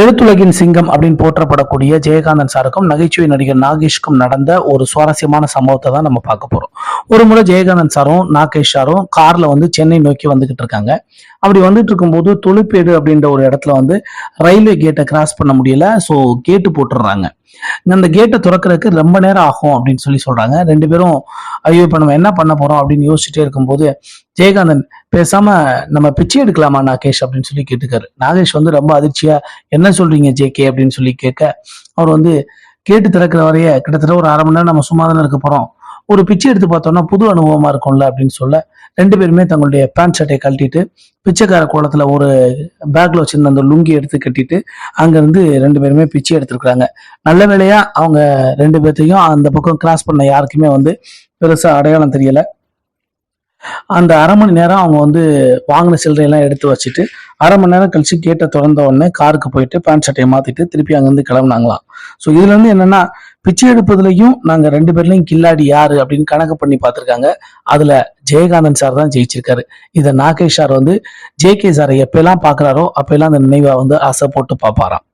எழுத்துலகின் சிங்கம் அப்படின்னு போற்றப்படக்கூடிய ஜெயகாந்தன் சாருக்கும் நகைச்சுவை நடிகர் நாகேஷ்க்கும் நடந்த ஒரு சுவாரஸ்யமான சம்பவத்தை தான் நம்ம பார்க்க போறோம். ஒரு முறை ஜெயகாந்தன் சாரும் நாகேஷ் சாரும் கார்ல வந்து சென்னை நோக்கி வந்துகிட்டு இருக்காங்க. அப்படி வந்துட்டு இருக்கும்போது தொழுப்பேடு அப்படின்ற ஒரு இடத்துல வந்து ரயில்வே கேட்டை கிராஸ் பண்ண முடியல. ஸோ கேட்டு போட்டுடுறாங்க. அந்த கேட்டை திறக்கிறதுக்கு ரொம்ப நேரம் ஆகும் அப்படின்னு சொல்லி சொல்றாங்க. ரெண்டு பேரும் ஐயோ இப்போ நம்ம என்ன பண்ண போறோம்? அப்படின்னு யோசிச்சுட்டே இருக்கும்போது ஜெயகாந்தன் பேசாம நம்ம பிச்சை எடுக்கலாமா நாகேஷ்? அப்படின்னு சொல்லி கேட்டுக்காரு. நாகேஷ் வந்து ரொம்ப அதிர்ச்சியா என்ன சொல்றீங்க ஜேகே அப்படின்னு சொல்லி கேட்க அவர் வந்து கேட்டு திறக்கிற வரைய கிட்டத்தட்ட ஒரு அரை மணி நேரம் நம்ம சும்மா தானே இருக்க போறோம். ஒரு பிச்சை எடுத்து பார்த்தோம்னா புது அனுபவமா இருக்கும்ல அப்படின்னு சொல்ல ரெண்டு பேருமே தங்களுடைய பேண்ட் ஷர்ட்டை கழட்டிட்டு பிச்சைக்கார கோலத்துல ஒரு பேக்ல வச்சிருந்த அந்த லுங்கி எடுத்து கட்டிட்டு அங்கிருந்து ரெண்டு பேருமே பிச்சை எடுத்திருக்கிறாங்க. நல்ல வேலையா அவங்க ரெண்டு பேர்த்தையும் அந்த பக்கம் கிராஸ் பண்ண யாருக்குமே வந்து பெருசா அடையாளம் தெரியல. அந்த அரை மணி நேரம் அவங்க வந்து வாங்கின சில்லறையெல்லாம் எடுத்து வச்சுட்டு அரை மணி நேரம் கழிச்சு கேட்டை திறந்த உடனே காருக்கு போயிட்டு பேண்ட் ஷர்ட்டை மாத்திட்டு திருப்பி அங்கேருந்து கிளம்புனாங்களாம். ஸோ இதுல இருந்து என்னன்னா பிச்சை எடுப்பதுலையும் நாங்க ரெண்டு பேர்லையும் கில்லாடி யாரு அப்படின்னு கணக்கு பண்ணி பார்த்துருக்காங்க. அதுல ஜெயகாந்தன் சார் தான் ஜெயிச்சிருக்காரு. இதை நாகேஷ் சார் வந்து ஜே கே சாரை எப்பெல்லாம் பாக்குறாரோ அப்பெல்லாம் அந்த நினைவை வந்து ஆசை போட்டு பார்ப்பாராம்